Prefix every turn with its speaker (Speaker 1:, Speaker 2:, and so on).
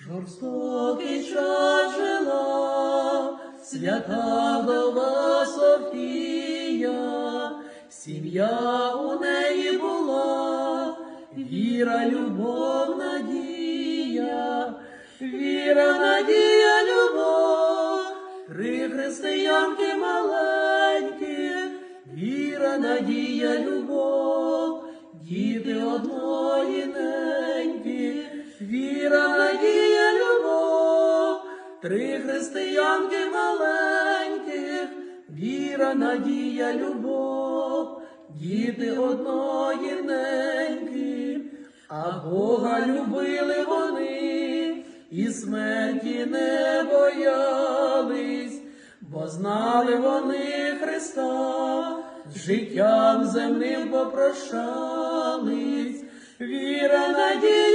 Speaker 1: Жорстокий час жила, свята вдова Софія, сім'я у неї була, віра, любов, надія, віра, надія, любов, три християнки маленькі, віра, надія, любов, діти одної неньки, три християнки маленьких, віра, надія, любов, діти одної неньки, а Бога любили вони і смерті не боялись, бо знали вони Христа, життям земним попрощались, віра, надія.